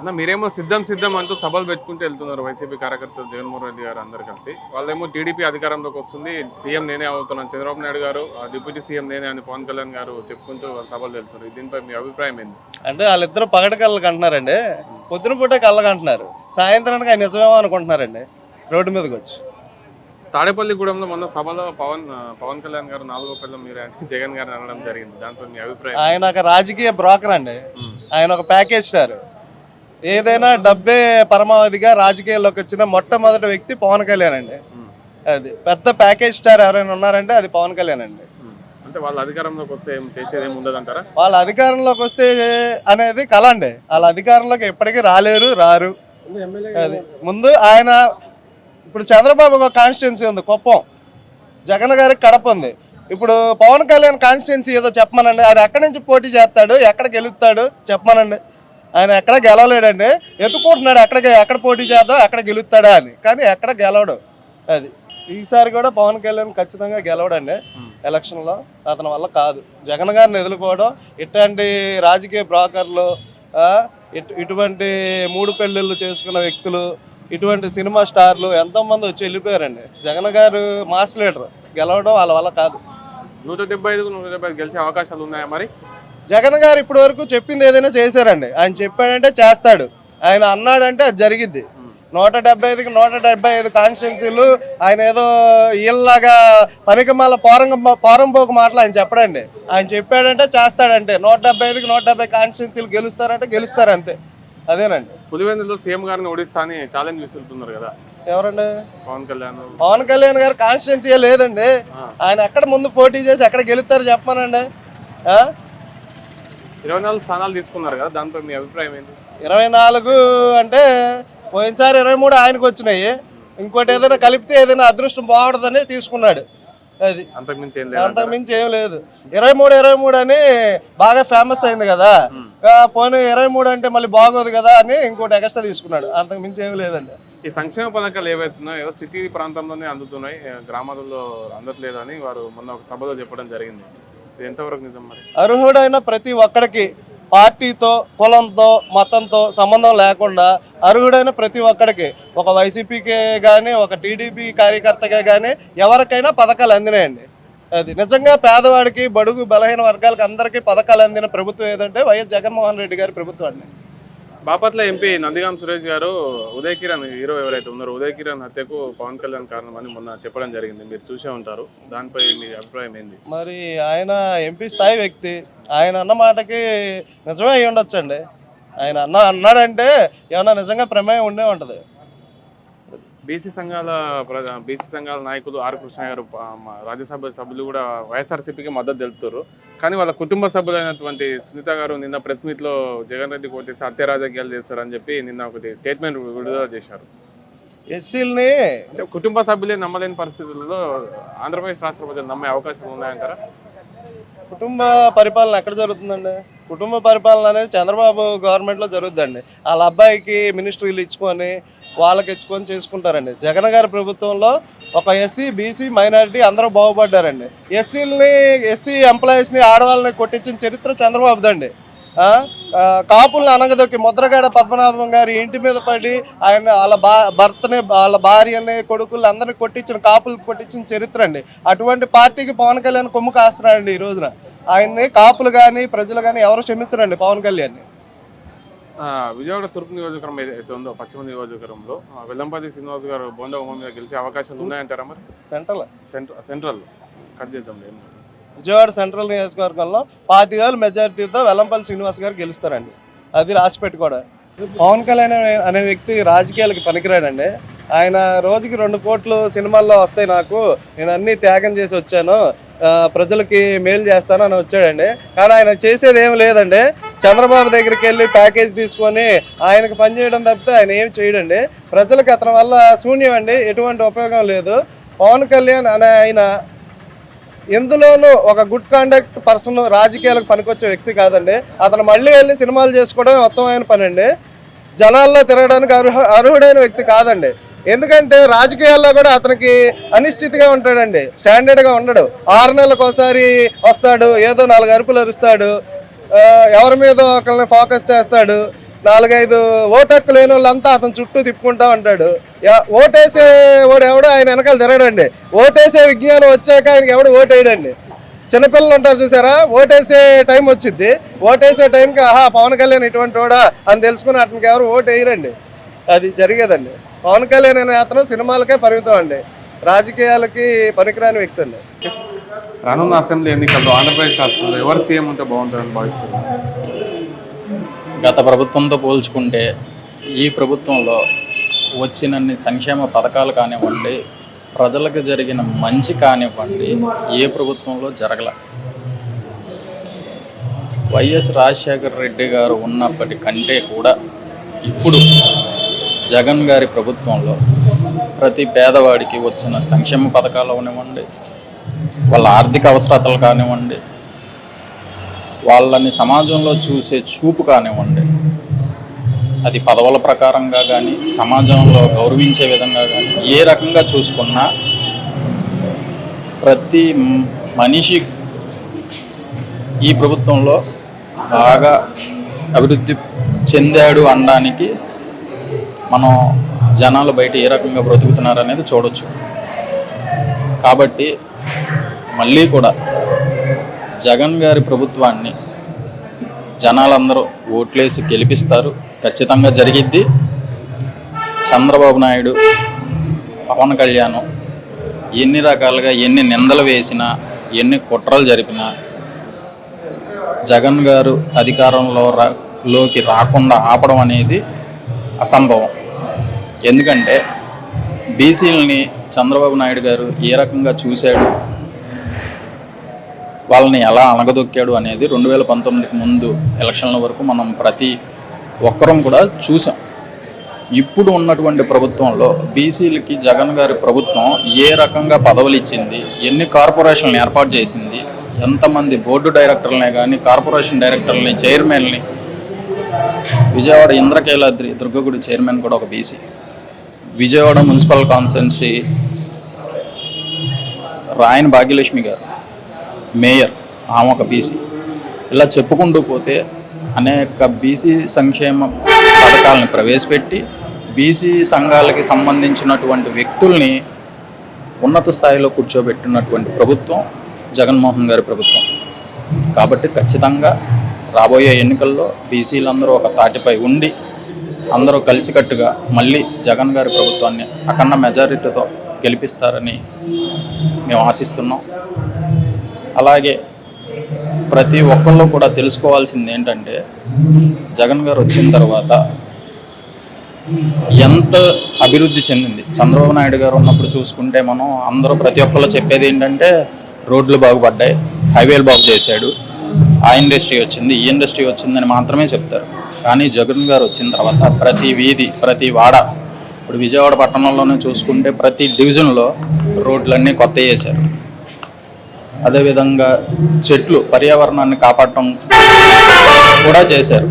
అన్న మీరేమో సిద్ధం సిద్ధం అంటూ సభలు పెట్టుకుంటూ వెళ్తున్నారు వైసీపీ కార్యకర్తలు జగన్మోహన్ రెడ్డి గారు అందరు కలిసి. వాళ్ళేమో టీడీపీ అధికారంలోకి వస్తుంది సీఎం నేనే అవుతున్నాను. చంద్రబాబు నాయుడు గారు డిప్యూటీ సీఎం నేనే అని పవన్ కళ్యాణ్ గారు చెప్పుకుంటూ సభలు వెళ్తున్నారు. దీనిపై మీ అభిప్రాయం ఏంది అంటే వాళ్ళిద్దరు పగటి కళ్ళకి అంటున్నారండి. పొద్దున పూట కళ్ళకి అంటున్నారు. సాయంత్రానికి ఆయన నిజమేమో అనుకుంటున్నారండి. రోడ్డు మీదకి వచ్చి. తాడేపల్లిగూడెంలో మొన్న సభలో పవన్ పవన్ కళ్యాణ్ గారు నాలుగో పిల్లలు మీరు జగన్ గారు అనడం జరిగింది. దాంట్లో మీ అభిప్రాయం? ఆయన ఒక రాజకీయ బ్రోకర్ అండి. ఆయన ఒక ప్యాకేజ్ స్టార్ ఏదైనా డబ్బే పరమావధిగా రాజకీయాల్లోకి వచ్చిన మొట్టమొదటి వ్యక్తి పవన్ కళ్యాణ్ అండి. అది పెద్ద ప్యాకేజ్ స్టార్ ఎవరైనా ఉన్నారంటే అది పవన్ కళ్యాణ్ అండి. అంటే వాళ్ళ అధికారంలోకి వస్తే చేసేది ఉండదంటారా? వాళ్ళ అధికారంలోకి వస్తే అనేది కళ అండి. వాళ్ళ అధికారంలోకి ఎప్పటికీ రాలేరు రారు. అది ముందు ఆయన ఇప్పుడు చంద్రబాబు ఒక కాన్స్టిట్యున్సీ ఉంది కుప్పం. జగన్ గారికి కడప ఉంది. ఇప్పుడు పవన్ కళ్యాణ్ కాన్స్టిట్యున్సీ ఏదో చెప్పమనండి. ఆయన ఎక్కడి నుంచి పోటీ చేస్తాడు ఎక్కడ గెలుస్తాడు చెప్పమనండి. ఆయన ఎక్కడ గెలవలేడండి. ఎత్తుకుంటున్నాడు. ఎక్కడ ఎక్కడ పోటీ చేద్దాం ఎక్కడ గెలుస్తాడా అని. కానీ ఎక్కడ గెలవడు. అది. ఈసారి కూడా పవన్ కళ్యాణ్ ఖచ్చితంగా గెలవడండి. ఎలక్షన్లో అతని వల్ల కాదు. జగన్ గారిని ఎదుర్కోవడం ఇట్లాంటి రాజకీయ బ్రోకర్లు ఇటువంటి మూడు పెళ్ళిళ్ళు చేసుకున్న వ్యక్తులు ఇటువంటి సినిమా స్టార్లు ఎంతోమంది వచ్చి వెళ్ళిపోయారండి. జగన్ గారు మాస్ లీడర్. గెలవడం వాళ్ళ వల్ల కాదు. నూట డెబ్బై ఐదు నూట డెబ్బై ఐదు గెలిచే అవకాశాలు ఉన్నాయా మరి? జగన్ గారు ఇప్పటి వరకు చెప్పింది ఏదైనా చేశారండి. ఆయన చెప్పాడంటే చేస్తాడు. ఆయన అన్నాడంటే అది జరిగిద్ది. నూట డెబ్బై ఐదుకి నూట డెబ్బై ఐదు కాన్స్టిట్యున్సీలు ఆయన ఏదో వీళ్ళలాగా పనికిమాల పోరంగ పోరంపోకు మాటలు ఆయన చెప్పడండి. ఆయన చెప్పాడంటే చేస్తాడంటే. నూట డెబ్బై ఐదుకి నూట డెబ్బై కాన్స్టిట్యున్సీలు గెలుస్తారంటే గెలుస్తారు అంతే. అదేనండి. పులివెందులో సీఎం గారిని ఓడిస్తా అని ఛాలెంజ్ విసురుతున్నారు కదా. ఎవరండి? పవన్ కళ్యాణ్. పవన్ కళ్యాణ్ గారు కాన్స్టిట్యున్సీ లేదండి. ఆయన ఎక్కడ ముందు పోటీ చేసి ఎక్కడ గెలుస్తారు చెప్పమానండి. ఆ? ఇరవై నాలుగు స్థానాలు తీసుకున్నారు కదా దానిపై మీ అభిప్రాయం ఏంటి? ఇరవై నాలుగు అంటే పోయినసారి ఇరవై మూడు ఆయనకు వచ్చినాయి. ఇంకోటి ఏదైనా కలిపితే ఏదైనా అదృష్టం బాగుంటుందని తీసుకున్నాడు. అది. అంతకు మించి ఏం లేదు. ఇరవై మూడు ఇరవై మూడు అని బాగా ఫేమస్ అయింది కదా. పోనీ ఇరవై మూడు అంటే మళ్ళీ బాగోదు కదా అని ఇంకోటి ఎక్స్ట్రా తీసుకున్నాడు. అంతకు మించి ఏం లేదండి. ఈ సంక్షేమ పథకాలు ఏవైతున్నాయో సిటీ ప్రాంతంలోనే అందుతున్నాయి గ్రామాలలో అందట్లేదని వారు మొన్న ఒక సభలో చెప్పడం జరిగింది. అర్హుడైన ప్రతి ఒక్కడికి పార్టీతో కులంతో మతంతో సంబంధం లేకుండా అర్హుడైన ప్రతి ఒక్కడికి ఒక వైసీపీకే కానీ ఒక టీడీపీ కార్యకర్తకే కానీ ఎవరికైనా పథకాలు అందినాయండి. అది నిజంగా పేదవాడికి బడుగు బలహీన వర్గాలకు అందరికీ పథకాలు అందిన ప్రభుత్వం ఏదంటే వైఎస్ జగన్మోహన్ రెడ్డి గారి ప్రభుత్వం అండి. బాపట్ల ఎంపీ నందిగాం సురేష్ గారు ఉదయ్ కిరణ్ హీరో ఎవరైతే ఉన్నారో ఉదయ్ కిరణ్ హత్యకు పవన్ కళ్యాణ్ కారణమని మొన్న చెప్పడం జరిగింది. మీరు చూసే ఉంటారు. దానిపై మీ అభిప్రాయం ఏంది? మరి ఆయన ఎంపీ స్థాయి వ్యక్తి. ఆయన అన్న మాటకి నిజమే అయి ఉండొచ్చండి ఆయన అన్న అన్నాడంటే ఏమన్నా నిజంగా ప్రమేయం ఉండే ఉంటుంది. బీసీ సంఘాల బీసీ సంఘాల నాయకులు ఆర్ కృష్ణ గారు రాజ్యసభ సభ్యులు కూడా వైఎస్ఆర్సీపీకి మద్దతు తెలుపుతారు. కానీ వాళ్ళ కుటుంబ సభ్యులైనటువంటి సునీత గారు నిన్న ప్రెస్ మీట్లో జగన్ రెడ్డి కొట్టేసి హత్య రాజకీయాలు చేస్తారని చెప్పి నిన్న ఒకటి స్టేట్మెంట్ విడుదల చేశారు. ఎస్సీలని అంటే కుటుంబ సభ్యులే నమ్మలేని పరిస్థితుల్లో ఆంధ్రప్రదేశ్ రాష్ట్ర ప్రజలు నమ్మే అవకాశం ఉన్నాయంటారా? కుటుంబ పరిపాలన ఎక్కడ జరుగుతుందండి? కుటుంబ పరిపాలన అనేది చంద్రబాబు గవర్నమెంట్లో జరుగుద్దండి. వాళ్ళ అబ్బాయికి మినిస్ట్రీలు ఇచ్చుకొని వాళ్ళకి ఇచ్చుకొని చేసుకుంటారండి. జగన్ గారి ప్రభుత్వంలో ఒక ఎస్సీ బీసీ మైనారిటీ అందరూ బాగుపడ్డారండి. ఎస్సీలని ఎస్సీ ఎంప్లాయీస్ని ఆడవాళ్ళని కొట్టించిన చరిత్ర చంద్రబాబుదండి. ఆ, కాపుల్ని అనగదొక్కి ముద్రగడ పద్మనాభం గారి ఇంటి మీద పడి ఆయన వాళ్ళ బా భర్తని వాళ్ళ భార్యని కొడుకులు అందరిని కొట్టించిన కాపులు కొట్టించిన చరిత్ర అండి. అటువంటి పార్టీకి పవన్ కళ్యాణ్ కొమ్ము కాస్తున్నాడండి ఈ రోజున. ఆయన్ని కాపులు కానీ ప్రజలు కానీ ఎవరు క్షమించరండి పవన్ కళ్యాణ్ని. విజయవాడ తూర్పు నియోజకవర్గం ఏదైతే ఉందో పశ్చిమ నియోజకవర్గంలో వెల్లంపల్లి శ్రీనివాస్ గారు బోండా ఉమా మీద గెలిచే అవకాశాలు ఉన్నాయంటారా మరి? సెంట్రల్. Central central. కట్ చేద్దాం. విజయవాడ సెంట్రల్ నియోజకవర్గంలో పాతివేలు మెజారిటీతో వెల్లంపల్లి శ్రీనివాస్ గారు గెలుస్తారండి. అది రాసి పెట్టుకోవడం. పవన్ కళ్యాణ్ అనే- వ్యక్తి రాజకీయాలకి పనికిరాడండి. ఆయన రోజుకి రెండు కోట్లు సినిమాల్లో వస్తాయి నాకు. నేను అన్నీ త్యాగం చేసి వచ్చాను. ప్రజలకి మేలు చేస్తాను అని వచ్చాడండి. కానీ ఆయన చేసేది ఏం లేదండి. చంద్రబాబు దగ్గరికి వెళ్ళి ప్యాకేజ్ తీసుకొని ఆయనకు పనిచేయడం తప్పితే ఆయన ఏం చేయడండి? ప్రజలకు అతని వల్ల శూన్యం అండి ఎటువంటి ఉపయోగం లేదు. పవన్ కళ్యాణ్ అనే ఆయన ఎందులోనూ ఒక గుడ్ కాండక్ట్ పర్సన్ రాజకీయాలకు పనికొచ్చే వ్యక్తి కాదండి. అతను మళ్ళీ వెళ్ళి సినిమాలు చేసుకోవడం ఉత్తమమైన పని అండి. జనాల్లో తిరగడానికి అర్హ అర్హుడైన వ్యక్తి కాదండి. ఎందుకంటే రాజకీయాల్లో కూడా అతనికి అనిశ్చితిగా ఉంటాడండి. స్టాండర్డ్గా ఉండడు. ఆరు నెలలకు ఒకసారి వస్తాడు ఏదో నాలుగు అరుపులు అరుస్తాడు. ఎవరి మీద ఒకరిని ఫోకస్ చేస్తాడు? నాలుగైదు ఓటక్కు లేని వాళ్ళంతా అతను చుట్టూ తిప్పుకుంటా ఉంటాడు. ఓటేసే వాడు ఎవడు ఆయన వెనకాల తిరగడండి. ఓటేసే విజ్ఞానం వచ్చాక ఆయనకి ఎవడు ఓటేయడండి. చిన్నపిల్లలు ఉంటారు చూసారా? ఓటేసే టైం వచ్చింది ఓటేసే టైంకి ఆహా పవన్ కళ్యాణ్ ఇటువంటి వాడా అని తెలుసుకుని అతనికి ఎవరు ఓటేయరండి. అది జరిగేదండి. పవన్ కళ్యాణ్ అనే అతను సినిమాలకే పరిమితం అండి. రాజకీయాలకి పనికిరాని వ్యక్తి అండి. రానున్న అసెంబ్లీ ఎన్నికల్లో ఆంధ్రప్రదేశ్ రాష్ట్రంలో ఎవరు సీఎం ఉంటే బాగుంటుందని భావిస్తున్నారు? గత ప్రభుత్వంతో పోల్చుకుంటే ఈ ప్రభుత్వంలో వచ్చినన్ని సంక్షేమ పథకాలు కానివ్వండి ప్రజలకు జరిగిన మంచి కానివ్వండి ఏ ప్రభుత్వంలో జరగల. వైఎస్ రాజశేఖర రెడ్డి గారు ఉన్నప్పటి కంటే కూడా ఇప్పుడు జగన్ గారి ప్రభుత్వంలో ప్రతి పేదవాడికి వచ్చిన సంక్షేమ పథకాలు అవనివ్వండి వాళ్ళ ఆర్థిక అవసరతలు కానివ్వండి వాళ్ళని సమాజంలో చూసే చూపు కానివ్వండి అది పదవుల ప్రకారంగా కానీ సమాజంలో గౌరవించే విధంగా కానీ ఏ రకంగా చూసుకున్నా ప్రతి మనిషి ఈ ప్రభుత్వంలో బాగా అభివృద్ధి చెందాడు అనడానికి మనం జనాలు బయట ఏ రకంగా బ్రతుకుతున్నారు అనేది చూడొచ్చు. కాబట్టి మళ్ళీ కూడా జగన్ గారి ప్రభుత్వాన్ని జనాలందరూ ఓట్లేసి గెలిపిస్తారు. ఖచ్చితంగా జరిగిద్ది. చంద్రబాబు నాయుడు పవన్ కళ్యాణ్ ఎన్ని రకాలుగా ఎన్ని నిందలు వేసినా ఎన్ని కుట్రలు జరిపినా జగన్ గారు అధికారంలో రా లోకి రాకుండా ఆపడం అనేది అసంభవం. ఎందుకంటే బీసీలని చంద్రబాబు నాయుడు గారు ఏ రకంగా చూశాడు? వాళ్ళని ఎలా అణగదొక్కాడు అనేది రెండు వేల పంతొమ్మిదికి ముందు ఎలక్షన్ల వరకు మనం ప్రతి ఒక్కరం కూడా చూసాం. ఇప్పుడు ఉన్నటువంటి ప్రభుత్వంలో బీసీలకి జగన్ గారి ప్రభుత్వం ఏ రకంగా పదవులు ఇచ్చింది? ఎన్ని కార్పొరేషన్లు ఏర్పాటు చేసింది? ఎంతమంది బోర్డు డైరెక్టర్లనే కానీ కార్పొరేషన్ డైరెక్టర్లని చైర్మన్ని? విజయవాడ ఇంద్రకేలాద్రి దుర్గగుడి చైర్మన్ కూడా ఒక BC. Vijayawada municipal constituency Rayan Bhagyalakshmi గారు మేయర్ ఆమె ఒక బీసీ ఇలా చెప్పుకుంటూ పోతే అనేక బీసీ సంక్షేమ పథకాలను ప్రవేశపెట్టి బీసీ సంఘాలకి సంబంధించినటువంటి వ్యక్తుల్ని ఉన్నత స్థాయిలో కూర్చోబెట్టినటువంటి ప్రభుత్వం జగన్మోహన్ గారి ప్రభుత్వం. కాబట్టి ఖచ్చితంగా రాబోయే ఎన్నికల్లో బీసీలందరూ ఒక తాటిపై ఉండి అందరూ కలిసికట్టుగా మళ్ళీ జగన్ గారి ప్రభుత్వాన్ని అఖండ మెజారిటీతో గెలిపిస్తారని మేము ఆశిస్తున్నాం. అలాగే ప్రతి ఒక్కళ్ళు కూడా తెలుసుకోవాల్సింది ఏంటంటే జగన్ గారు వచ్చిన తర్వాత ఎంత అభివృద్ధి చెందింది. చంద్రబాబు నాయుడు గారు ఉన్నప్పుడు చూసుకుంటే మనం అందరూ ప్రతి ఒక్కళ్ళు చెప్పేది ఏంటంటే రోడ్లు బాగుపడ్డాయి హైవేలు బాగు చేశాడు ఆ ఇండస్ట్రీ వచ్చింది ఈ ఇండస్ట్రీ వచ్చిందని మాత్రమే చెప్తారు. కానీ జగన్ గారు వచ్చిన తర్వాత ప్రతి వీధి ప్రతి వాడ ఇప్పుడు విజయవాడ పట్టణంలోనే చూసుకుంటే ప్రతి డివిజన్లో రోడ్లన్నీ కొత్త చేశారు. అదేవిధంగా చెట్లు పర్యావరణాన్ని కాపాడటం కూడా చేశారు.